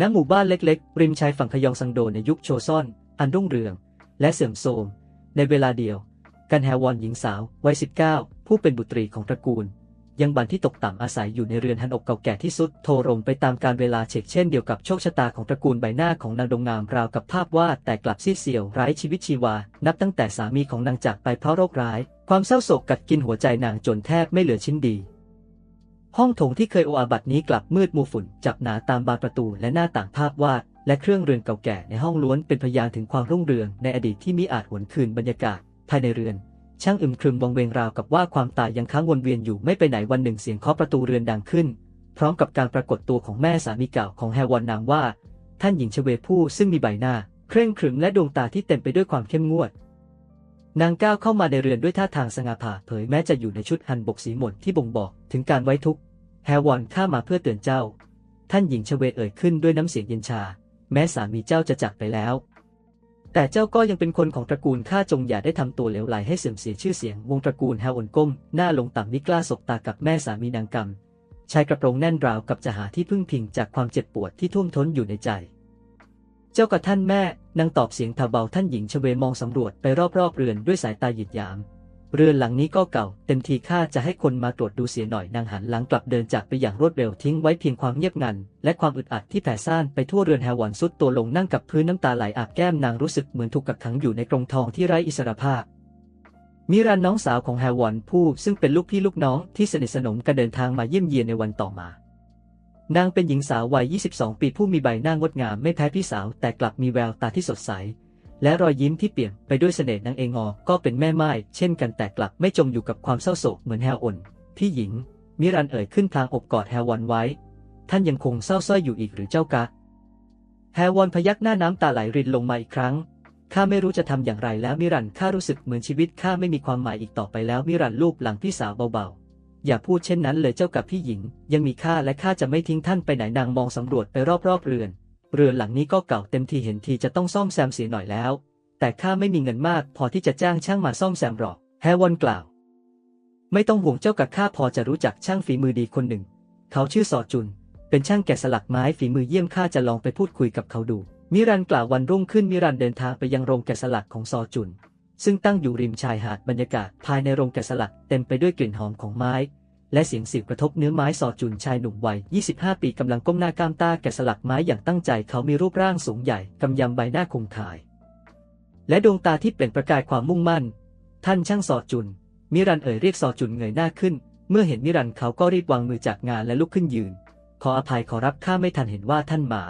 ณหมู่บ้านเล็กๆ ริมชายฝั่งขยองซังโดในยุคโชซอน อันรุ่งเรือง และเสื่อมโทรม ในเวลาเดียว กันแฮวอนหญิงสาววัย 19 ผู้เป็นบุตรีของตระกูล ยังบันที่ตกต่ำอาศัยอยู่ในเรือนฮันอกเก่าแก่ที่สุดโทรมไปตามการเวลาเฉกเช่นเดียวกับโชคชะตาของตระกูลใบหน้าของนางดงงามราวกับภาพวาดแต่กลับซีดเซียวไร้ชีวิตชีวา นับตั้งแต่สามีของนางจากไปเพราะโรคร้าย ความเศร้าโศกกัดกินหัวใจนางจนแทบไม่เหลือชิ้นดี ห้องโถงที่เคยโออาบัตนี้กลับมืดมัวฝุ่นจับหนาตามบานประตูและหน้าต่างภาพวาด และเครื่องเรือนเก่าแก่ในห้องล้วนเป็นพยานถึงความรุ่งเรืองในอดีตที่มิอาจหวนคืนบรรยากาศ ภายในเรือน ช่างอึมครึมวังเวงราวกับว่าความตายยังค้างวนเวียนอยู่ไม่ไปไหนวันหนึ่งเสียงเคาะประตูเรือนดังขึ้น พร้อมกับการปรากฏตัวของแม่สามีเก่าของแฮวอนนามว่า ท่านหญิงชเวผู้ซึ่งมีใบหน้า เคร่งครึมและดวงตาที่เต็มไปด้วยความเข้มงวด นางก้าวเข้ามาในเรือนด้วยท่าทางสง่าผ่าเผยแม้จะอยู่ในชุดฮันบกสีหม่นที่บ่งบอกถึงการไว้ทุกข์แฮวอนข้ามาเพื่อเตือนเจ้า ท่านหญิงชเวเอ่ยขึ้นด้วยน้ำเสียงเย็นชา แม้สามีเจ้าจะจากไปแล้ว แต่เจ้าก็ยังเป็นคนของตระกูลข้าจงอย่าได้ทำตัวเหลวไหลให้เสื่อมเสียชื่อเสียงวงตระกูลแฮวอนก้มหน้าลงต่ำมิกล้าสบตากับแม่สามีนางกำชายกระโปรงแน่นราวกับจะหาที่พึ่งพิงจากความเจ็บปวดที่ท่วมท้นอยู่ในใจ เจ้ากับท่านแม่นางตอบเสียงทเบาท่านหญิงชเวมองสำรวจไปรอบๆเรือนด้วยสายตาหยิดหยาม เรือนหลังนี้ก็เก่า เต็มทีข้าจะให้คนมาตรวจดูเสียหน่อยนางหันหลังกลับเดินจากไปอย่างรวดเร็วทิ้งไว้เพียงความเงียบงัน และความอึดอัดที่แผ่ซ่านไปทั่วเรือนแฮวอนสุดตัวลงนั่งกับพื้นน้ำตาไหลอาบแก้มนางรู้สึกเหมือนถูกกักขังอยู่ในกรงทองที่ไร้อิสรภาพมิรันน้องสาวของแฮวอนผู้ซึ่งเป็นลูกพี่ลูกน้องที่สนิทสนมกันเดินทางมาเยี่ยมเยียนในวันต่อมา นางเป็นหญิงสาววัย 22 ปีผู้มีใบหน้างดงามไม่แพ้พี่สาว แต่กลับมีแววตาที่สดใส และรอยยิ้มที่เปลี่ยนไปด้วยเสน่ห์นางเองอก็เป็นแม่ไม้เช่นกันแต่กลับไม่จมอยู่กับความเศร้าโศกเหมือนแฮวอนพี่หญิง มิรันเอ่ยขึ้นพลางอบกอดแฮวอนไว้ ท่านยังคงเศร้าสร้อยอยู่อีกหรือเจ้ากะ แฮวอนพยักหน้าน้ำตาไหลรินลงมาอีกครั้งข้าไม่รู้จะทำอย่างไรแล้วมิรันข้ารู้สึกเหมือนชีวิตข้าไม่มีความหมายอีกต่อไปแล้วมิรันลูบหลังพี่สาวเบาๆ อย่าพูดเช่นนั้นเลยเจ้ากับพี่หญิง ยังมีข้าและข้าจะไม่ทิ้งท่านไปไหนนางมองสำรวจไปรอบๆเรือน เรือนหลังนี้ก็เก่าเต็มทีเห็นทีจะต้องซ่อมแซมเสียหน่อยแล้ว แต่ข้าไม่มีเงินมาก พอที่จะจ้างช่างมาซ่อมแซมหรอกแฮวอนกล่าว ไม่ต้องห่วงเจ้ากับข้าพอจะรู้จักช่างฝีมือดีคนหนึ่ง เขาชื่อซอจุน เป็นช่างแกะสลักไม้ฝีมือเยี่ยมข้าจะลองไปพูดคุยกับเขาดู มิรันกล่าววันรุ่งขึ้นมิรันเดินทางไปยังโรงแกะสลักของซอจุน ซึ่งตั้งอยู่ริมชายหาดบรรยากาศภายในโรงแกะสลักเต็มไปด้วยกลิ่นหอมของไม้ และเสียงสิวกระทบเนื้อไม้ซอจุนชายหนุ่มวัย 25 ปีกำลังก้มหน้าก้ามตาแกะสลักไม้อย่างตั้งใจเขามีรูปร่างสูงใหญ่กำยำใบหน้าคงคาย และดวงตาที่เปล่งประกายความมุ่งมั่น ท่านช่างซอจุน มิรันเอ่ยเรียกซอจุนเงยหน้าขึ้น เมื่อเห็นมิรันเขาก็รีบวางมือจากงานและลุกขึ้นยืน ขออภัยขอรับข้าไม่ทันเห็นว่าท่านมา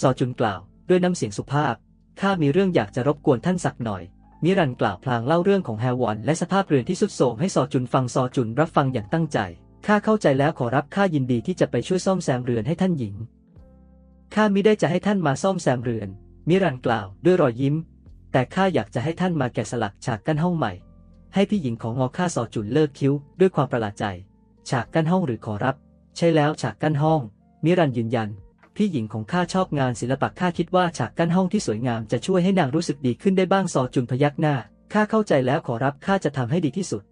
ซอจุนกล่าว ด้วยน้ำเสียงสุภาพข้ามีเรื่องอยากจะรบกวนท่านสักหน่อย มิรันกล่าวพลางเล่าเรื่องของแฮวอนและสภาพเรือนที่สุดโทรมให้ซอจุนฟังซอจุนรับฟังอย่างตั้งใจ ข้าเข้าใจแล้วขอรับข้ายินดีที่จะไปช่วยซ่อมแซมเรือนให้ท่านหญิง ข้ามิได้จะให้ท่านมาซ่อมแซมเรือน มิรันกล่าวด้วยรอยยิ้ม แต่ข้าอยากจะให้ท่านมาแกะสลักฉากกั้นห้องใหม่ ให้พี่หญิงของงอข้าซอจุนเลิกคิ้วด้วยความประหลาดใจ ฉากกั้นห้องหรือขอรับ ใช่แล้วฉากกั้นห้อง มิรันยืนยัน พี่หญิงของข้าชอบงานศิลปะข้าคิดว่าฉากกั้นห้องที่สวยงามจะช่วยให้นางรู้สึกดีขึ้นได้บ้างซอจุนพยักหน้าข้าเข้าใจแล้วขอรับข้าจะทำให้ดีที่สุด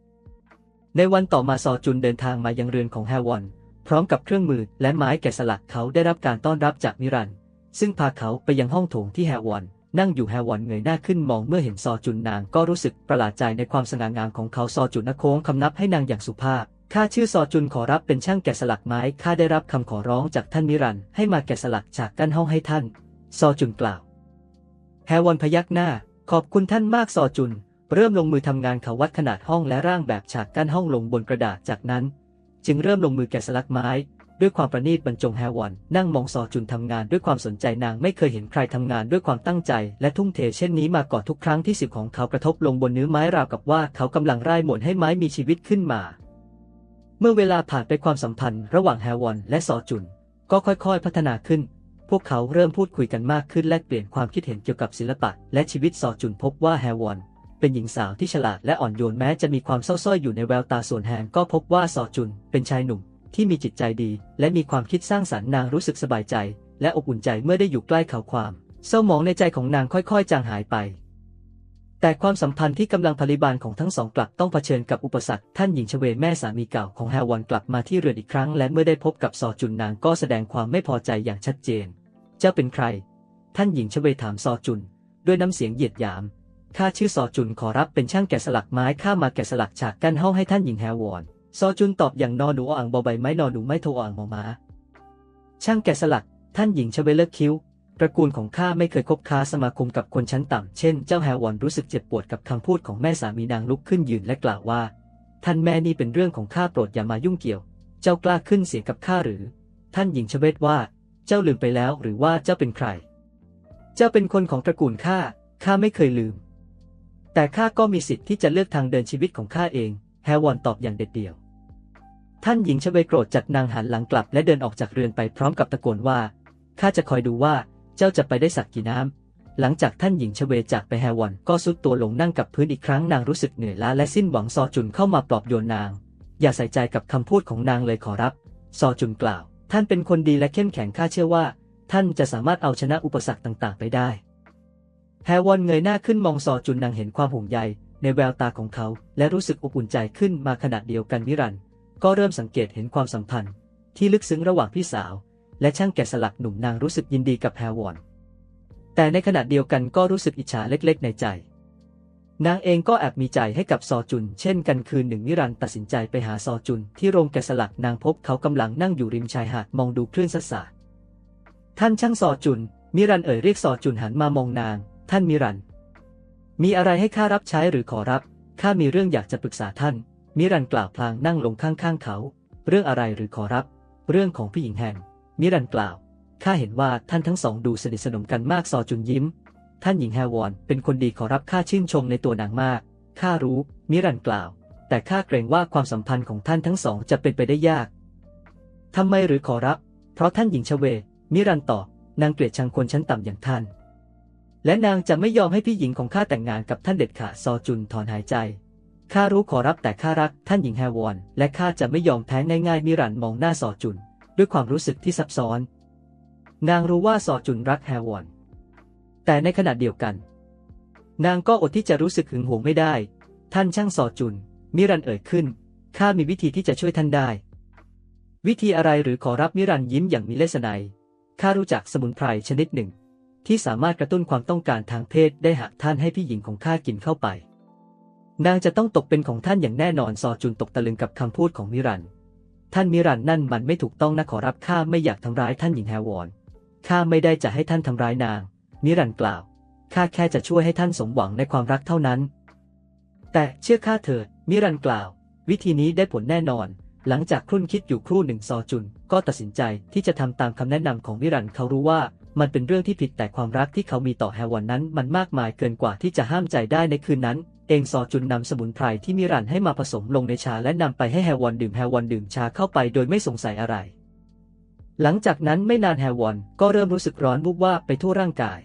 ในวันต่อมาซอจุนเดินทางมายังเรือนของแฮวอน พร้อมกับเครื่องมือและไม้แกะสลักเขาได้รับการต้อนรับจากมิรัน ซึ่งพาเขาไปยังห้องโถงที่แฮวอนนั่งอยู่แฮวอนเงยหน้าขึ้นมองเมื่อเห็นซอจุนนางก็รู้สึกประหลาดใจในความสง่างามของเขาซอจุนนโค้งคำนับให้นางอย่างสุภาพ ข้าชื่อซอจุนขอรับเป็นช่างแกะสลักไม้ ข้าได้รับคำขอร้องจากท่านมิรันให้มาแกะสลักฉากกั้นห้องให้ท่าน ซอจุนกล่าว แฮวอนพยักหน้า ขอบคุณท่านมากซอจุน เริ่มลงมือทำงานเขาวัดขนาดห้องและร่างแบบฉากกั้นห้องลงบนกระดาษจากนั้น จึงเริ่มลงมือแกะสลักไม้ ด้วยความประณีตบรรจงแฮวอนนั่งมองซอจุนทำงานด้วยความสนใจนางไม่เคยเห็นใครทำงานด้วยความตั้งใจ และทุ่มเทเช่นนี้มาก่อนทุกครั้งที่สิวของเขากระทบลงบนเนื้อไม้ราวกับว่าเขากำลังร่ายหมุนให้ไม้มีชีวิตขึ้นมา เมื่อเวลาผ่านไปความสัมพันธ์ระหว่างแฮวอนและซอจุน ก็ค่อยๆ พัฒนาขึ้น พวกเขาเริ่มพูดคุยกันมากขึ้นแลกเปลี่ยนความคิดเห็นเกี่ยวกับศิลปะ และชีวิตซอจุนพบว่าแฮวอนเป็นหญิงสาวที่ฉลาดและอ่อนโยนแม้จะมีความเศร้าส้อยอยู่ในแววตาส่วนแฮนก็พบว่าซอจุนเป็นชายหนุ่มที่มีจิตใจดี และมีความคิดสร้างสรรค์นางรู้สึกสบายใจ และอบอุ่นใจเมื่อได้อยู่ใกล้เขาความเศร้าหมองในใจของนางค่อยๆ จางหายไป แต่ความสัมพันธ์ที่กำลังพลิบานของทั้งสองกลับต้องเผชิญกับอุปสรรค ท่านหญิงชเวแม่สามีเก่าของแฮวอนกลับมาที่เรือนอีกครั้ง และเมื่อได้พบกับซอจุนนางก็แสดงความไม่พอใจอย่างชัดเจน เจ้าเป็นใคร ท่านหญิงชเวถามซอจุน ด้วยน้ำเสียงเหยียดหยาม ข้าชื่อซอจุนขอรับเป็นช่างแกะสลักไม้ข้ามาแกะสลักฉากกั้นห้องให้ท่านหญิงแฮวอน ซอจุนตอบอย่างนอหนูอ่างบอใบไม้นอหนูไม่โทอ่างมอมา ช่างแกะสลัก ท่านหญิงชเวเลิกคิ้ว ตระกูลของข้าไม่เคยคบค้าสมาคมกับคนชั้นต่ำ เช่น เจ้าแฮวอนรู้สึกเจ็บปวดกับคำพูดของแม่สามีนางลุกขึ้นยืนและกล่าวว่า ท่านแม่นี่เป็นเรื่องของข้าโปรดอย่ามายุ่งเกี่ยว เจ้ากล้าขึ้นเสียงกับข้าหรือ ท่านหญิงชเวตว่า เจ้าลืมไปแล้วหรือว่าเจ้าเป็นใคร เจ้าเป็นคนของตระกูลข้า ข้าไม่เคยลืม แต่ข้าก็มีสิทธิ์ที่จะเลือกทางเดินชีวิตของข้าเอง แฮวอนตอบอย่างเด็ดเดี่ยว ท่านหญิงชเวโกรธจัดนางหันหลังกลับและเดินออกจากเรือนไปพร้อมกับตะโกนว่า ข้าจะคอยดูว่า เจ้าจะไปได้สักกี่น้ำ หลังจากท่านหญิงชเวจากไปแฮวอนก็สุดตัวลงนั่งกับพื้นอีกครั้งนางรู้สึกเหนื่อยล้าและสิ้นหวังซอจุนเข้ามาปลอบโยนนาง อย่าใส่ใจกับคำพูดของนางเลยขอรับ ซอจุนกล่าว ท่านเป็นคนดีและเข้มแข็งข้าเชื่อว่า ท่านจะสามารถเอาชนะอุปสรรคต่าง ๆ ไปได้ แฮวอนเงยหน้าขึ้นมองซอจุนนางเห็นความห่วงใยในแววตาของเขา และรู้สึกอบอุ่นใจขึ้นมาขณะเดียวกันวิรันก็เริ่มสังเกตเห็นความสัมพันธ์ ที่ลึกซึ้งระหว่างพี่สาว และช่างแกะสลักหนุ่มนางรู้สึกยินดีกับแฮวอน แต่ในขณะเดียวกันก็รู้สึกอิจฉาเล็กๆ ในใจ นางเองก็แอบมีใจให้กับซอจุน เช่นกันคืนหนึ่งนิรันตัดสินใจไปหาซอจุน ที่โรงแกะสลักนางพบเขากำลังนั่งอยู่ริมชายหาดมองดูคลื่นซัสาท่านช่างซอจุน มิรันเอ่ยเรียกซอจุนหันมามองนาง ท่านมิรัน มีอะไรให้ข้ารับใช้หรือขอรับข้ามีเรื่องอยากจะปรึกษาท่าน มิรันกล่าวพลางนั่งลงข้างๆเขา เรื่องอะไรหรือขอรับ เรื่องของผู้หญิงแห่ง มิรันกล่าว ข้าเห็นว่าท่านทั้งสองดูสนิทสนมกันมากซอจุนยิ้ม ท่านหญิงแฮวอน เป็นคนดีขอรับข้าชื่นชมในตัวนางมาก ข้ารู้ มิรันกล่าว แต่ข้าเกรงว่าความสัมพันธ์ของท่านทั้งสองจะเป็นไปได้ยาก ทำไมหรือขอรับ เพราะท่านหญิงชเว มิรันตอบ นางเกลียดชังคนชั้นต่ำอย่างท่าน และนางจะไม่ยอมให้พี่หญิงของข้าแต่งงานกับท่านเด็ดขาดซอจุนถอนหายใจข้ารู้ขอรับแต่ข้ารักท่านหญิงแฮวอน และข้าจะไม่ยอมแพ้ง่ายๆมิรันมองหน้าซอจุน ด้วยความรู้สึกที่ซับซ้อน นางรู้ว่าซอจุนรักแฮวอน แต่ในขณะเดียวกัน นางก็อดที่จะรู้สึกหึงหวงไม่ได้ ท่านช่างซอจุน มิรันเอ่ยขึ้น ข้ามีวิธีที่จะช่วยท่านได้ วิธีอะไรหรือขอรับมิรันยิ้มอย่างมีเลสไนยข้ารู้จักสมุนไพรชนิดหนึ่ง ที่สามารถกระตุ้นความต้องการทางเพศได้หากท่านให้พี่หญิงของข้ากินเข้าไป นางจะต้องตกเป็นของท่านอย่างแน่นอนซอจุนตกตะลึงกับคำพูดของมิรัน ท่านมิรันนั่นมันไม่ถูกต้องนะขอรับข้าไม่อยากทำร้ายท่านหญิงแฮวอนข้าไม่ได้จะให้ท่านทำร้ายนาง มิรันกล่าวข้าแค่จะช่วยให้ท่านสมหวังในความรักเท่านั้น แต่เชื่อข้าเถิดมิรันกล่าว วิธีนี้ได้ผลแน่นอน หลังจากครุ่นคิดอยู่ครู่หนึ่งซอจุน ก็ตัดสินใจที่จะทำตามคำแนะนำของมิรันเขารู้ว่ามันเป็นเรื่องที่ผิดแต่ความรักที่เขามีต่อแฮวอนนั้นมันมากมายเกินกว่าที่จะห้ามใจได้ในคืนนั้น เองซอจุนนำสมุนไพรที่มิรันให้มาผสมลงในชาและนำไปให้แฮวอนดื่มแฮวอนดื่มชาเข้าไปโดยไม่สงสัยอะไร หลังจากนั้นไม่นานแฮวอนก็เริ่มรู้สึกร้อนวุบว่าไปทั่วร่างกาย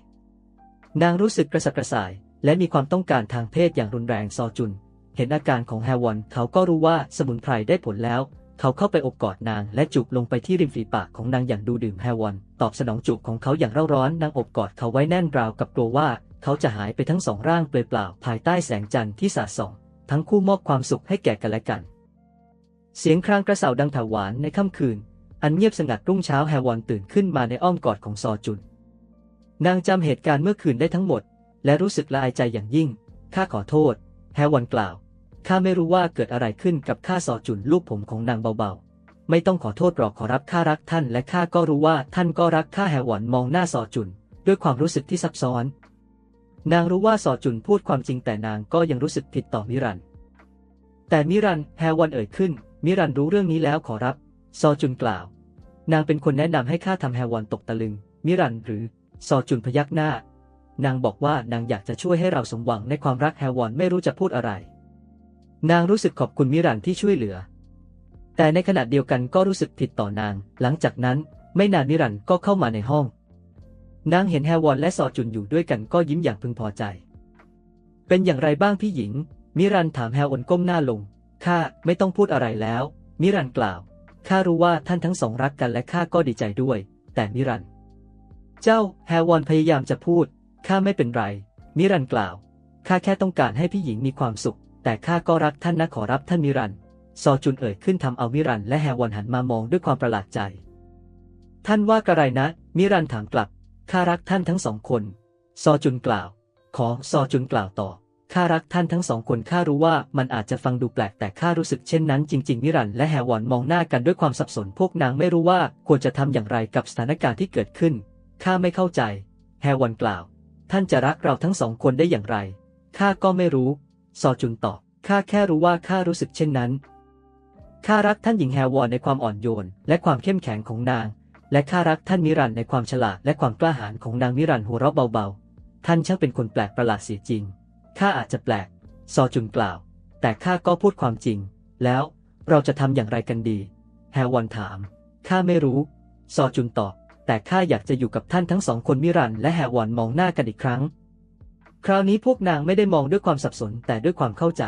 นางรู้สึกกระสับกระส่าย และมีความต้องการทางเพศอย่างรุนแรงซอจุน เห็นอาการของแฮวอนเขาก็รู้ว่าสมุนไพรได้ผลแล้ว เขาเข้าไปอบกอดนางและจูบลงไปที่ริมฝีปากของนางอย่างดูดื่มแฮวอนตอบสนองจูบของเขาอย่างเร่าร้อนนางอบกอดเขาไว้แน่นราวกับกลัวว่า เขาจะหายไปทั้งสองร่างเปลยเปล่าภายใต้แสงจันทร์ที่สาดส่อง ทั้งคู่มอบความสุขให้แก่กันและกัน เสียงครางกระเสาดังถาวรในค่ำคืน อันเงียบสงัดรุ่งเช้าแฮวอนตื่นขึ้นมาในอ้อมกอดของซอจุน นางจำเหตุการณ์เมื่อคืนได้ทั้งหมด และรู้สึกละอายใจอย่างยิ่ง ข้าขอโทษ แฮวอนกล่าว ข้าไม่รู้ว่าเกิดอะไรขึ้นกับข้าซอจุนลูกผมของนางเบาๆ ไม่ต้องขอโทษหรอกขอรับข้ารักท่าน และข้าก็รู้ว่าท่านก็รักข้าแฮวอนมองหน้าซอจุน ด้วยความรู้สึกที่ซับซ้อน นางรู้ว่าซอจุนพูดความจริงแต่นางก็ยังรู้สึกผิดต่อมิรัน แต่มิรันแฮวอนเอ่ยขึ้น มิรันรู้เรื่องนี้แล้วขอรับ ซอจุนกล่าว นางเป็นคนแนะนำให้ข้าทำแฮวอนตกตะลึง มิรันหรือ ซอจุนพยักหน้า นางบอกว่านางอยากจะช่วยให้เราสมหวังในความรักแฮวอนไม่รู้จะพูดอะไร นางรู้สึกขอบคุณมิรันที่ช่วยเหลือ แต่ในขณะเดียวกันก็รู้สึกผิดต่อนาง หลังจากนั้น ไม่นานมิรันก็เข้ามาในห้อง นางเห็นแฮวอนและซอจุนอยู่ด้วยกันก็ยิ้มอย่างพึงพอใจ เป็นอย่างไรบ้างพี่หญิง มิรันถามแฮวอนก้มหน้าลง ข้าไม่ต้องพูดอะไรแล้ว มิรันกล่าว ข้ารู้ว่าท่านทั้งสองรักกันและข้าก็ดีใจด้วย แต่มิรัน เจ้าแฮวอนพยายามจะพูด ข้าไม่เป็นไร มิรันกล่าว ข้าแค่ต้องการให้พี่หญิงมีความสุข แต่ข้าก็รักท่านนะขอรับท่านมิรัน ซอจุนเอ่ยขึ้นทำเอามิรันและแฮวอนหันมามองด้วยความประหลาดใจ ท่านว่ากระไรนะ มิรันถามกลับ ข้ารักท่านทั้งสองคน ซอจุนกล่าว ขอซอจุนกล่าวต่อ ข้ารักท่านทั้งสองคนข้ารู้ว่ามันอาจจะฟังดูแปลกแต่ข้ารู้สึกเช่นนั้นจริงๆมิรันและแฮวอนมองหน้ากันด้วยความสับสนพวกนางไม่รู้ว่าควรจะทำอย่างไรกับสถานการณ์ที่เกิดขึ้น ข้าไม่เข้าใจ แฮวอนกล่าว ท่านจะรักเราทั้งสองคนได้อย่างไร ข้าก็ไม่รู้ ซอจุนตอบ ข้าแค่รู้ว่าข้ารู้สึกเช่นนั้นข้ารักท่านหญิงแฮวอนในความอ่อนโยน และความเข้มแข็งของนาง และข้ารักท่านมิรันในความฉลาดและความกล้าหาญของนางมิรันหัวเราะเบาๆ ท่านช่างเป็นคนแปลกประหลาดเสียจริง ข้าอาจจะแปลก ซอจุนกล่าว แต่ข้าก็พูดความจริง แล้วเราจะทำอย่างไรกันดี แฮวอนถาม ข้าไม่รู้ ซอจุนตอบ แต่ข้าอยากจะอยู่กับท่านทั้งสองคนมิรันและแฮวอนมองหน้ากันอีกครั้ง คราวนี้พวกนางไม่ได้มองด้วยความสับสนแต่ด้วยความเข้าใจ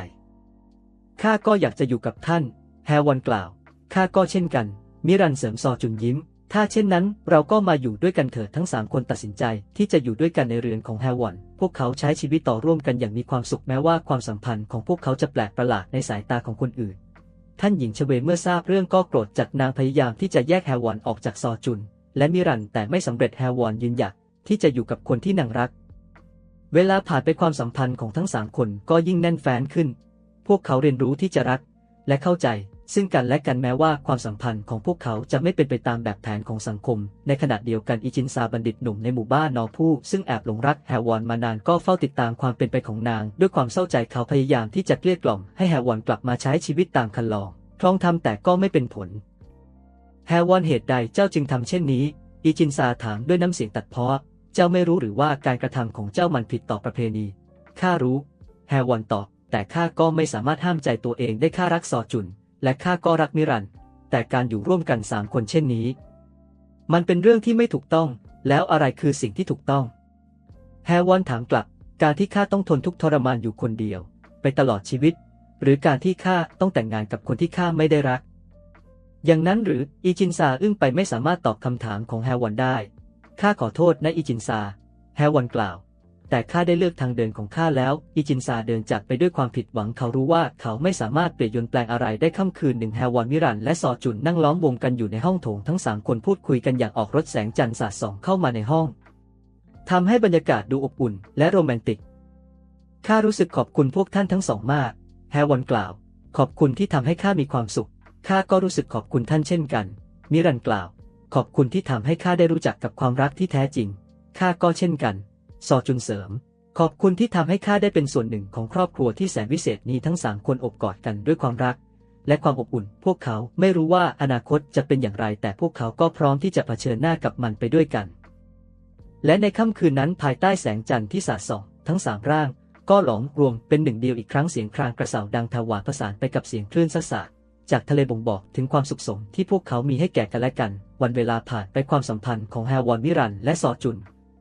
ข้าก็อยากจะอยู่กับท่าน แฮวอนกล่าว ข้าก็เช่นกัน มิรันเสริมซอจุนยิ้ม ถ้าเช่นนั้นเราก็มาอยู่ด้วยกันเถิดทั้งสามคนตัดสินใจที่จะอยู่ด้วยกันในเรือนของแฮวอน พวกเขาใช้ชีวิตต่อร่วมกันอย่างมีความสุขแม้ว่าความสัมพันธ์ของพวกเขาจะแปลกประหลาดในสายตาของคนอื่น ท่านหญิงชเวเมื่อทราบเรื่องก็โกรธจัดนางพยายามที่จะแยกแฮวอนออกจากซอจุน และมิรันแต่ไม่สำเร็จแฮวอนยืนหยัดที่จะอยู่กับคนที่นางรัก เวลาผ่านไปความสัมพันธ์ของทั้งสามคนก็ยิ่งแน่นแฟ้นขึ้น พวกเขาเรียนรู้ที่จะรักและเข้าใจ ซึ่งกันและกันแม้ว่าความสัมพันธ์ของพวกเขาจะไม่เป็นไปตามแบบแผนของสังคม ในขณะเดียวกันอิจินซาบัณฑิตหนุ่มในหมู่บ้านนอผู้ ซึ่งแอบหลงรักแฮวอนมานานก็เฝ้าติดตามความเป็นไปของนาง ด้วยความเศร้าใจเขาพยายามที่จะเกลี้ยกล่อมให้แฮวอนกลับมาใช้ชีวิตตามคันลองคลองทำแต่ก็ไม่เป็นผลแฮวอนเหตุใดเจ้าจึงทำเช่นนี้อีจินซาถามด้วยน้ำเสียงตัดเพ้อเจ้าไม่รู้หรือว่าการกระทำของเจ้ามันผิดต่อประเพณีข้ารู้แฮวอนตอบแต่ข้าก็ไม่สามารถห้ามใจตัวเองได้ข้ารักซอจุน และข้าก็รักมิรัน แต่การอยู่ร่วมกันสามคนเช่นนี้ มันเป็นเรื่องที่ไม่ถูกต้อง แล้วอะไรคือสิ่งที่ถูกต้อง แฮวอนถามกลับ การที่ข้าต้องทนทุกทรมานอยู่คนเดียว ไปตลอดชีวิต หรือการที่ข้าต้องแต่งงานกับคนที่ข้าไม่ได้รัก อย่างนั้นหรืออีจินซาอึ้งไปไม่สามารถตอบคำถามของแฮวอนได้ ข้าขอโทษนะอีจินซา แฮวอนกล่าว แต่ข้าได้เลือกทางเดินของข้าแล้ว อีจินซาเดินจากไปด้วยความผิดหวังเขารู้ว่าเขาไม่สามารถเปลี่ยนยนแปลงอะไรได้ค่ำคืนหนึ่งแฮวอนมิรันและซอจุนนั่งล้อมวงกันอยู่ในห้องโถงทั้งสามคนพูดคุยกันอย่างออกรถแสงจันทร์สาดส่องเข้ามาในห้องทำให้บรรยากาศดูอบอุ่นและโรแมนติก ข้ารู้สึกขอบคุณพวกท่านทั้งสองมาก แฮวอนกล่าว ขอบคุณที่ทำให้ข้ามีความสุข ข้าก็รู้สึกขอบคุณท่านเช่นกัน มิรันกล่าว ขอบคุณที่ทำให้ข้าได้รู้จักกับความรักที่แท้จริง ข้าก็เช่นกัน ซอจุนเสริม ขอบคุณที่ทำให้ข้าได้เป็นส่วนหนึ่งของครอบครัวที่แสนวิเศษนี้ทั้งสามคนอบกอดกันด้วยความรัก และความอบอุ่น พวกเขาไม่รู้ว่าอนาคตจะเป็นอย่างไร แต่พวกเขาก็พร้อมที่จะเผชิญหน้ากับมันไปด้วยกัน และในค่ำคืนนั้นภายใต้แสงจันทร์ที่สาดส่อง ทั้งสามร่าง ก็หลอมรวมเป็นหนึ่งเดียวอีกครั้งเสียงครางกระเสาดังทวารประสานไปกับเสียงคลื่นซัดสาดจากทะเลบ่งบอกถึงความสุขสมที่พวกเขามีให้แก่กันและกัน วันเวลาผ่านไปความสัมพันธ์ของแฮวอนมิรันและซอจุน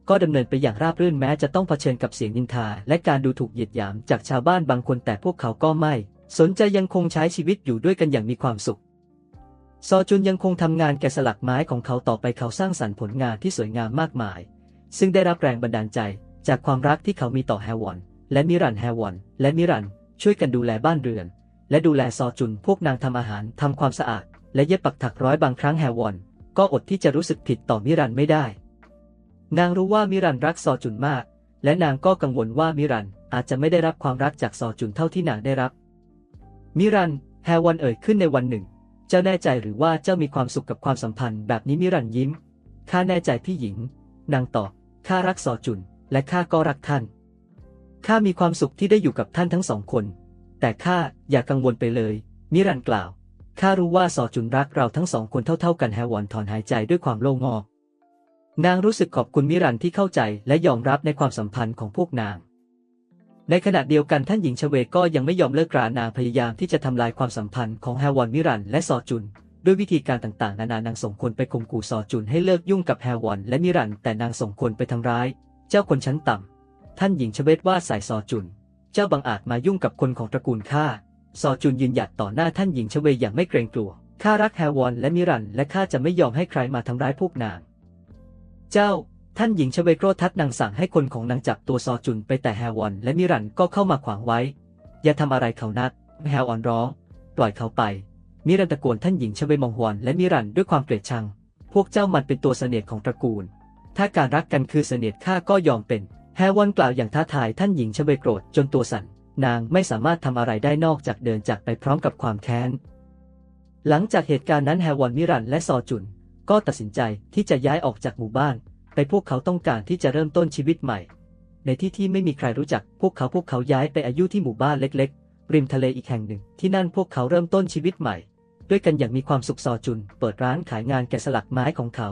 ก็ดำเนินไปอย่างราบรื่นแม้จะต้องเผชิญกับเสียงนินทา และการดูถูกเหยียดหยามจากชาวบ้านบางคนแต่พวกเขาก็ไม่ สนใจยังคงใช้ชีวิตอยู่ด้วยกันอย่างมีความสุข ซอจุนยังคงทำงานแกะสลักไม้ของเขาต่อไปเขาสร้างสรรค์ผลงานที่สวยงามมากมาย ซึ่งได้รับแรงบันดาลใจ จากความรักที่เขามีต่อแฮวอน และมิรันแฮวอน และมิรัน ช่วยกันดูแลบ้านเรือน และดูแลซอจุนพวกนางทำอาหารทำความสะอาด และเย็บปักถักร้อยบางครั้งแฮวอน ก็อดที่จะรู้สึกผิดต่อมิรันไม่ได้ นางรู้ว่ามิรันรักซอจุนมาก และนางก็กังวลว่ามิรันอาจจะไม่ได้รับความรักจากซอจุนเท่าที่นางได้รับ มิรันแฮวอนเอ่ยขึ้นในวันหนึ่ง เจ้าแน่ใจหรือว่าเจ้ามีความสุขกับความสัมพันธ์แบบนี้มิรันยิ้ม ข้าแน่ใจพี่หญิง นางตอบ ข้ารักซอจุน และข้าก็รักท่าน ข้ามีความสุขที่ได้อยู่กับท่านทั้งสองคน แต่ข้าอย่ากังวลไปเลย มิรันกล่าว ข้ารู้ว่าซอจุนรักเราทั้งสองคนเท่าๆกันแฮวอนถอนหายใจด้วยความโล่งอก นางรู้สึกขอบคุณมิรันที่เข้าใจและยอมรับในความสัมพันธ์ของพวกนาง ในขณะเดียวกันท่านหญิงชเวก็ยังไม่ยอมเลิกรานางพยายามที่จะทำลายความสัมพันธ์ของแฮวอนมิรันและซอจุน ด้วยวิธีการต่างๆ นานานางส่งคนไปข่มขู่ซอจุนให้เลิกยุ่งกับแฮวอนและมิรัน แต่นางส่งคนไปทำร้าย เจ้าคนชั้นต่ำท่านหญิงชเวตว่าใส่ซอจุน เจ้าบังอาจมายุ่งกับคนของตระกูลข้าซอจุนยืนหยัดต่อหน้าท่านหญิงชเวอย่างไม่เกรงกลัวข้ารักแฮวอนและมิรัน และข้าจะไม่ยอมให้ใครมาทำร้ายพวกนาง เจ้า ท่านหญิงชเวโกรธทัดนางสั่งให้คนของนางจับตัวซอจุนไปแต่แฮวอนและมิรันก็เข้ามาขวางไว้ อย่าทำอะไรเขานักแฮวอนร้อง ปล่อยเขาไป มิรันตะโกนท่านหญิงชเวมองฮวนและมิรันด้วยความเกลียดชัง พวกเจ้ามันเป็นตัวเสนียดของตระกูล ถ้าการรักกันคือเสนียดข้าก็ยอมเป็นแฮวอนกล่าวอย่างท้าทายท่านหญิงชเวโกรธจนตัวสั่น นางไม่สามารถทำอะไรได้นอกจากเดินจากไปพร้อมกับความแค้น หลังจากเหตุการณ์นั้นแฮวอนมิรันและซอจุน ก็ตัดสินใจที่จะย้ายออกจากหมู่บ้าน ไปพวกเขาต้องการที่จะเริ่มต้นชีวิตใหม่ ในที่ที่ไม่มีใครรู้จัก พวกเขาพวกเขาย้ายไปอายุที่หมู่บ้านเล็ก ๆ ริมทะเลอีกแห่งหนึ่ง ที่นั่นพวกเขาเริ่มต้นชีวิตใหม่ ด้วยกันอย่างมีความสุขซอจุน เปิดร้านขายงานแกะสลักไม้ของเขา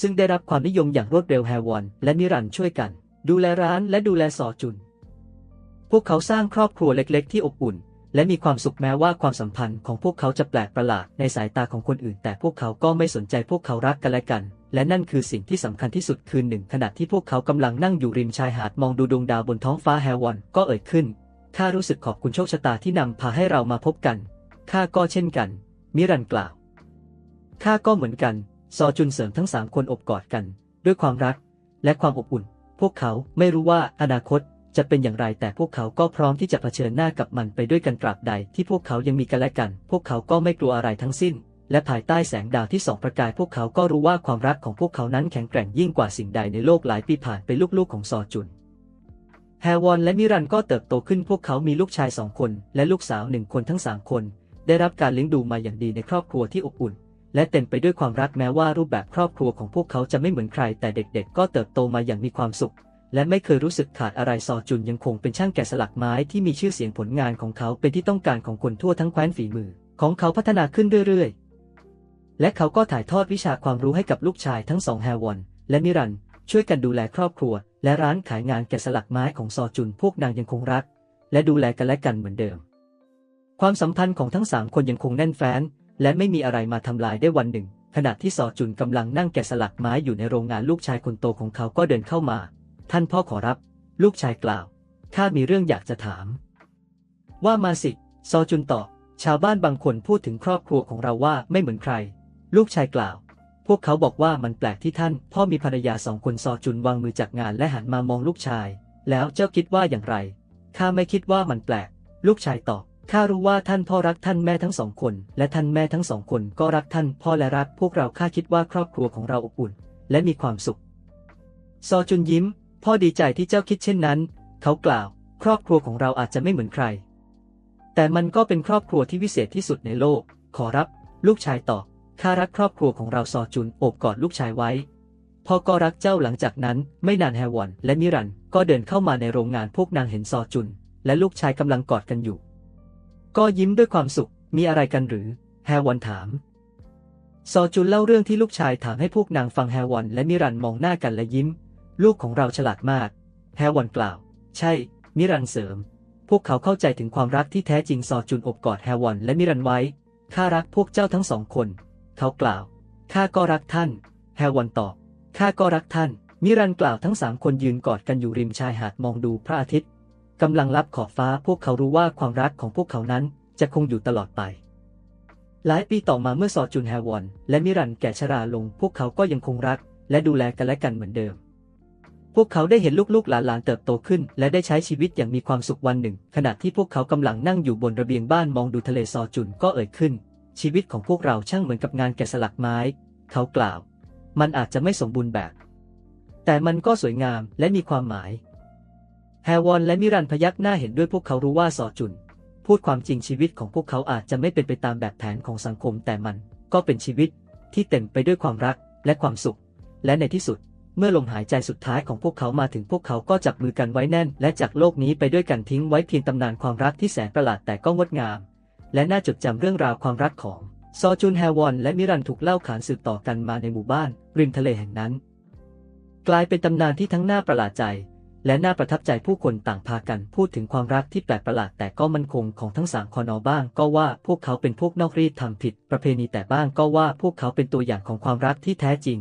ซึ่งได้รับความนิยมอย่างรวดเร็วแฮวอนและนิรันต์ช่วยกัน ดูแลร้านและดูแลซอจุน พวกเขาสร้างครอบครัวเล็ก ๆ ที่อบอุ่น และมีความสุขแม้ว่าความสัมพันธ์ของพวกเขาจะแปลกประหลาดในสายตาของคนอื่น แต่พวกเขาก็ไม่สนใจพวกเขารักกันและกัน และนั่นคือสิ่งที่สำคัญที่สุดคืนหนึ่ง ขณะที่พวกเขากำลังนั่งอยู่ริมชายหาดมองดูดวงดาวบนท้องฟ้าแฮวอนก็เอ่ยขึ้นข้ารู้สึกขอบคุณโชคชะตาที่นำพาให้เรามาพบกันข้าก็เช่นกัน มิรันกล่าวข้าก็เหมือนกัน ซอจุนเสริมทั้งสามคนอบกอดกัน ด้วยความรักและความอบอุ่น พวกเขาไม่รู้ว่าอนาคต จะเป็นอย่างไรแต่พวกเขาก็พร้อมที่จะเผชิญหน้ากับมันไปด้วยกันตราบใดที่พวกเขายังมีกันและกัน พวกเขาก็ไม่กลัวอะไรทั้งสิ้น และภายใต้แสงดาวที่สองประกายพวกเขาก็รู้ว่าความรักของพวกเขานั้นแข็งแกร่งยิ่งกว่าสิ่งใดในโลกหลายปีผ่านไปลูกๆของซอจุนแฮวอนและมิรันก็เติบโตขึ้นพวกเขามีลูกชายสองคน และลูกสาวหนึ่งคนทั้งสามคน ได้รับการเลี้ยงดูมาอย่างดีในครอบครัวที่อบอุ่น และเต็มไปด้วยความรักแม้ว่ารูปแบบครอบครัวของพวกเขาจะไม่เหมือนใคร แต่เด็กๆ ก็เติบโตมาอย่างมีความสุข และไม่เคยรู้สึกขาดอะไรซอจุนยังคงเป็นช่างแกะสลักไม้ที่มีชื่อเสียงผลงานของเขาเป็นที่ต้องการของคนทั่วทั้งแคว้นฝีมือ ของเขาพัฒนาขึ้นเรื่อยๆ และเขาก็ถ่ายทอดวิชาความรู้ให้กับลูกชายทั้งสองแฮวอน และมิรัน ช่วยกันดูแลครอบครัว และร้านขายงานแกะสลักไม้ของซอจุนพวกนางยังคงรัก และดูแลกันและกันเหมือนเดิม ความสัมพันธ์ของทั้งสามคนยังคงแน่นแฟ้นและไม่มีอะไรมาทำลายได้วันหนึ่ง ขณะที่ซอจุนกำลังนั่งแกะสลักไม้อยู่ในโรงงานลูกชายคนโตของเขาก็เดินเข้ามา ท่านพ่อขอรับ ลูกชายกล่าว ข้ามีเรื่องอยากจะถาม ว่ามาสิ ซอจุนตอบ ชาวบ้านบางคนพูดถึงครอบครัวของเราว่าไม่เหมือนใคร ลูกชายกล่าว พวกเขาบอกว่ามันแปลกที่ท่าน พ่อมีภรรยาสองคนซอจุนวางมือจากงานและหันมามองลูกชาย แล้วเจ้าคิดว่าอย่างไร ข้าไม่คิดว่ามันแปลก ลูกชายตอบ ข้ารู้ว่าท่านพ่อรักท่านแม่ทั้งสองคน และท่านแม่ทั้งสองคนก็รักท่านพ่อและรัก พวกเราข้าคิดว่าครอบครัวของเราอบอุ่น และมีความสุข ซอจุนยิ้ม พ่อดีใจที่เจ้าคิดเช่นนั้น เขากล่าว ครอบครัวของเราอาจจะไม่เหมือนใคร แต่มันก็เป็นครอบครัวที่วิเศษที่สุดในโลก ขอรับ ลูกชายตอบข้ารักครอบครัวของเราซอจุนโอบกอดลูกชายไว้ พ่อก็รักเจ้าหลังจากนั้น ไม่นานแฮวอน และมิรันก็เดินเข้ามาในโรงงานพวกนางเห็นซอจุน และลูกชายกำลังกอดกันอยู่ ก็ยิ้มด้วยความสุข มีอะไรกันหรือ แฮวอนถาม ซอจุนเล่าเรื่องที่ลูกชายถามให้พวกนางฟังแฮวอน และมิรันมองหน้ากันและยิ้ม ลูกของเราฉลาดมาก แฮวอนกล่าว ใช่ มิรันเสริม พวกเขาเข้าใจถึงความรักที่แท้จริงซอจุนอบกอดแฮวอนและมิรันไว้ ข้ารักพวกเจ้าทั้งสองคน เขากล่าว ข้าก็รักท่าน แฮวอนตอบ ข้าก็รักท่าน มิรันกล่าวทั้งสามคนยืนกอดกันอยู่ริมชายหาดมองดูพระอาทิตย์กำลังลับขอบฟ้าพวกเขารู้ว่าความรักของพวกเขานั้นจะคงอยู่ตลอดไป หลายปีต่อมาเมื่อซอจุนแฮวอน และมิรันแก่ชราลง พวกเขาก็ยังคงรัก และดูแลกันและกันเหมือนเดิม พวกเขาได้เห็นลูกๆหลานๆเติบโตขึ้น และได้ใช้ชีวิตอย่างมีความสุขวันหนึ่ง ขณะที่พวกเขากำลังนั่งอยู่บนระเบียงบ้านมองดูทะเลซอจุนก็เอ่ยขึ้น ชีวิตของพวกเราช่างเหมือนกับงานแกะสลักไม้ เขากล่าว มันอาจจะไม่สมบูรณ์แบบ แต่มันก็สวยงามและมีความหมายแฮวอนและมิรันพยักหน้าเห็นด้วยพวกเขารู้ว่าซอจุน พูดความจริงชีวิตของพวกเขาอาจจะไม่เป็นไปตามแบบแผนของสังคมแต่มันก็เป็นชีวิตที่เต็มไปด้วยความรักและความสุข และในที่สุด เมื่อลมหายใจสุดท้ายของพวกเขามาถึงพวกเขาก็จับมือกันไว้แน่น และจากโลกนี้ไปด้วยกันทิ้งไว้เพียงตำนานความรักที่แสนประหลาดแต่ก็งดงาม และน่าจดจำเรื่องราวความรักของซอจุนแฮวอนและมิรันถูกเล่าขานสืบต่อกันมาในหมู่บ้าน ริมทะเลแห่งนั้น กลายเป็นตำนานที่ทั้งน่าประหลาดใจ และน่าประทับใจผู้คนต่างพากันพูดถึงความรักที่แปลกประหลาดแต่ก็มั่นคงของทั้งสามคอนอบ้าง ก็ว่าพวกเขาเป็นพวกนอกรีดทำผิด ประเพณีแต่บ้างก็ว่าพวกเขาเป็นตัวอย่างของความรักที่แท้จริง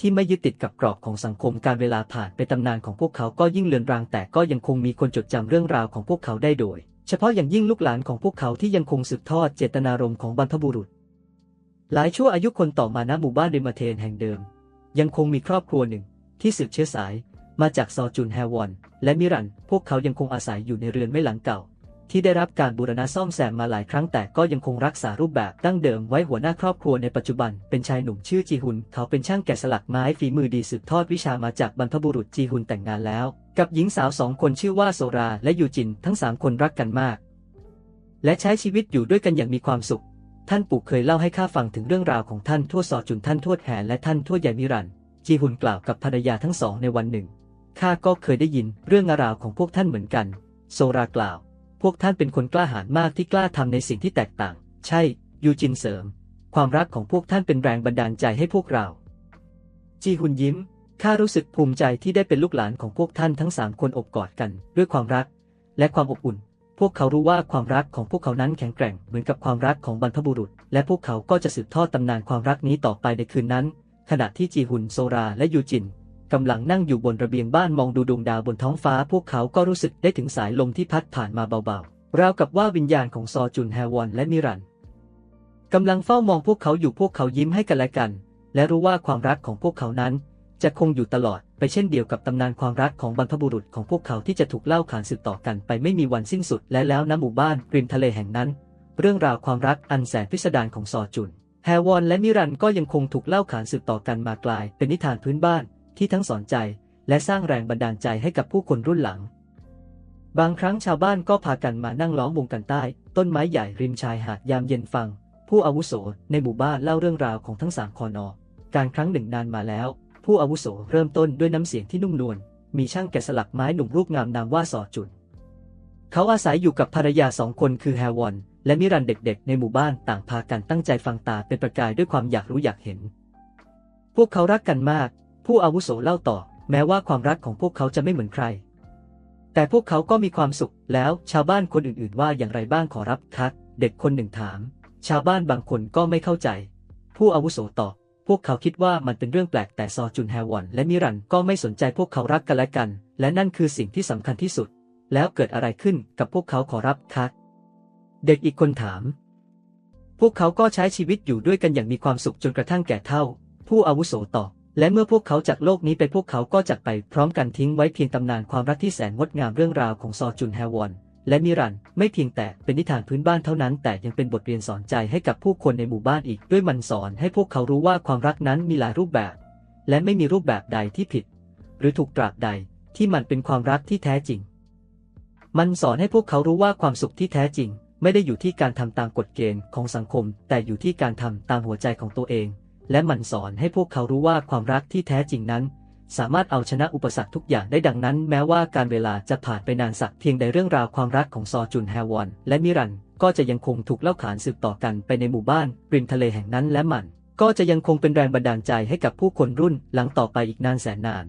ที่ไม่ยึดติดกับกรอบของสังคมการเวลาผ่านไปตำนานของพวกเขาก็ยิ่งเลือนรางแต่ก็ยังคงมีคนจดจำเรื่องราวของพวกเขาได้โดย เฉพาะอย่างยิ่งลูกหลานของพวกเขาที่ยังคงสืบทอดเจตนารมณ์ของบรรพบุรุษ หลายชั่วอายุคนต่อมาณหมู่บ้านริมเทนแห่งเดิม ยังคงมีครอบครัวหนึ่ง ที่สืบเชื้อสาย มาจากซอจุนแฮวอน และมิรัน พวกเขายังคงอาศัยอยู่ในเรือนไม้หลังเก่า ที่ได้รับการบูรณะซ่อมแซมมาหลายครั้งแต่ก็ยังคงรักษารูปแบบดั้งเดิมไว้หัวหน้าครอบครัวในปัจจุบัน เป็นชายหนุ่มชื่อจีฮุน เขาเป็นช่างแกะสลักไม้ฝีมือดีสืบทอดวิชามาจากบรรพบุรุษจีฮุนแต่งงานแล้ว กับหญิงสาวสองคนชื่อว่าโซราและยูจินทั้งสามคนรักกันมาก และใช้ชีวิตอยู่ด้วยกันอย่างมีความสุข ท่านปู่เคยเล่าให้ข้าฟังถึงเรื่องราวของท่านทวดซอจุนท่านทวดแหนและท่านทวดใหญ่มิรันจีฮุนกล่าวกับภรรยาทั้งสองในวันหนึ่งข้าก็เคยได้ยินเรื่องราวของพวกท่านเหมือนกัน โซรากล่าว พวกท่านเป็นคนกล้าหาญมากที่กล้าทำในสิ่งที่แตกต่าง ใช่ ยูจินเสริม ความรักของพวกท่านเป็นแรงบันดาลใจให้พวกเรา จีฮุนยิ้ม ข้ารู้สึกภูมิใจที่ได้เป็นลูกหลานของพวกท่านทั้งสามคนอบกอดกัน ด้วยความรัก และความอบอุ่น พวกเขารู้ว่าความรักของพวกเขานั้นแข็งแกร่งเหมือนกับความรักของบรรพบุรุษ และพวกเขาก็จะสืบทอดตำนานความรักนี้ต่อไปในคืนนั้น ขณะที่จีฮุนโซราและยูจิน กำลังนั่งอยู่บนระเบียงบ้านมองดูดวงดาวบนท้องฟ้าพวกเขาก็รู้สึกได้ถึงสายลมที่พัดผ่านมาเบาๆ ราวกับว่าวิญญาณของซอจุนแฮวอนและมิรันกำลังเฝ้ามองพวกเขาอยู่พวกเขายิ้มให้กันและกัน และรู้ว่าความรักของพวกเขานั้น จะคงอยู่ตลอดไปเช่นเดียวกับตำนานความรักของบรรพบุรุษของพวกเขาที่จะถูกเล่าขานสืบต่อกันไปไม่มีวันสิ้นสุดและแล้วณหมู่บ้านริมทะเลแห่งนั้น เรื่องราวความรักอันแสนพิสดารของซอจุนแฮวอนและมิรันก็ยังคงถูกเล่าขานสืบต่อกันมากลาย เป็นนิทานพื้นบ้าน ที่ทั้งสอนใจและสร้างแรงบันดาลใจให้กับผู้คนรุ่นหลัง บางครั้งชาวบ้านก็พากันมานั่งล้อมวงกันใต้ ต้นไม้ใหญ่ริมชายหาดยามเย็นฟัง ผู้อาวุโสในหมู่บ้านเล่าเรื่องราวของทั้งสามคอนอการครั้งหนึ่งนานมาแล้ว ผู้อาวุโสเริ่มต้นด้วยน้ำเสียงที่นุ่มนวลมีช่างแกะสลักไม้หนุ่มรูปงามนามว่าสอจุนเขาอาศัยอยู่กับภรรยาสองคนคือแฮวอนและมิรันเด็กๆ ในหมู่บ้านต่างพากันตั้งใจฟังตาเป็นประกายด้วยความอยากรู้อยากเห็น พวกเขารักกันมาก ผู้อาวุโสเล่าต่อ แม้ว่าความรักของพวกเขาจะไม่เหมือนใคร แต่พวกเขาก็มีความสุข แล้วชาวบ้านคนอื่นๆ ว่าอย่างไรบ้างขอรับครับเด็กคนหนึ่งถาม ชาวบ้านบางคนก็ไม่เข้าใจ ผู้อาวุโสตอบพวกเขาคิดว่ามันเป็นเรื่องแปลกแต่ซอจุนแฮวอนและมิรันก็ไม่สนใจพวกเขารักกันและกัน และนั่นคือสิ่งที่สำคัญที่สุด แล้วเกิดอะไรขึ้นกับพวกเขาขอรับครับเด็กอีกคนถาม พวกเขาก็ใช้ชีวิตอยู่ด้วยกันอย่างมีความสุขจนกระทั่งแก่เฒ่า ผู้อาวุโสตอบ และเมื่อพวกเขาจากโลกนี้ไปพวกเขาก็จากไปพร้อมกันทิ้งไว้เพียงตำนานความรักที่แสนงดงามเรื่องราวของซอจุนแฮวอนและมิรันไม่เพียงแต่เป็นนิทานพื้นบ้านเท่านั้น แต่ยังเป็นบทเรียนสอนใจให้กับผู้คนในหมู่บ้านอีก ด้วยมันสอนให้พวกเขารู้ว่าความรักนั้นมีหลายรูปแบบ และไม่มีรูปแบบใดที่ผิด หรือถูกตราบใดที่มันเป็นความรักที่แท้จริง มันสอนให้พวกเขารู้ว่าความสุขที่แท้จริง ไม่ได้อยู่ที่การทำตามกฎเกณฑ์ของสังคม แต่อยู่ที่การทำตามหัวใจของตัวเอง และมันสอนให้พวกเขารู้ว่าความรักที่แท้จริงนั้น สามารถเอาชนะอุปสรรคทุกอย่างได้ดังนั้น แม้ว่าการเวลาจะผ่านไปนานสักเพียงใดเรื่องราวความรักของซอจุนแฮวอนและมิรันก็จะยังคงถูกเล่าขานสืบต่อกันไปในหมู่บ้านริมทะเลแห่งนั้นและมัน ก็จะยังคงเป็นแรงบันดาลใจให้กับผู้คนรุ่นหลังต่อไปอีกนานแสนนาน